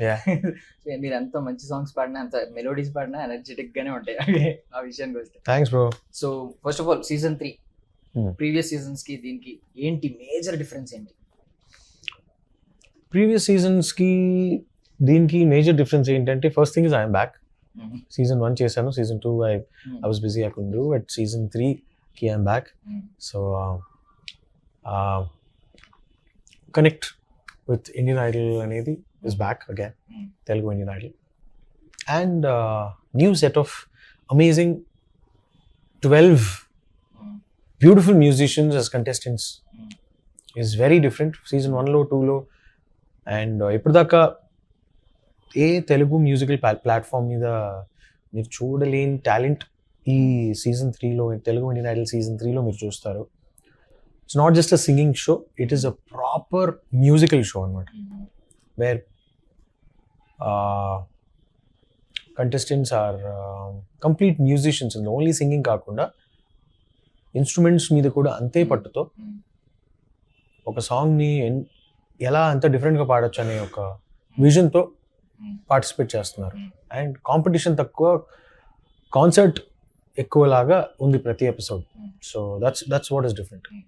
Yeah. మీరు ఎంత మంచి సాంగ్స్ పాడినా అంత మెలోడీస్ పాడినా ఎనర్జెటిక్ గానే ఉంటాయి ఆ విషయానికి వస్తే thanks bro so first of all season three. Previous సీజన్స్కి దీనికి ఏంటి మేజర్ డిఫరెన్స్ ఏంటి ప్రీవియస్ సీజన్స్కి దీనికి మేజర్ డిఫరెన్స్ ఏంటంటే first thing is I'm back. Season one చేశాను season two I. I was busy I could do but season త్రీకి I'm back. So connect with Indian Idol అనేది Is back again Hmm. Telugu Indian idol and new set of amazing twelve Hmm. Beautiful musicians as contestants Hmm. Is very different season వన్లో టూలో and ఇప్పటిదాకా ఏ Telugu musical platform మీద మీరు చూడలేని talent ఈ season త్రీలో Telugu Indian Idol season త్రీలో మీరు చూస్తారు it's not just a singing show it is a proper musical show అనమాట Hmm. Wear contestants are complete musicians only singing కాకుండా ఇన్స్ట్రుమెంట్స్ మీద కూడా అంతే పట్టుతో Hmm. ఒక సాంగ్ని ఎలా అంత డిఫరెంట్గా పాడొచ్చు అనే ఒక విజన్తో Hmm. పార్టిసిపేట్ చేస్తున్నారు Hmm. అండ్ కాంపిటీషన్ తక్కువ కాన్సర్ట్ ఎక్కువలాగా ఉంది ప్రతి episode Hmm. So that's that's what is different Hmm.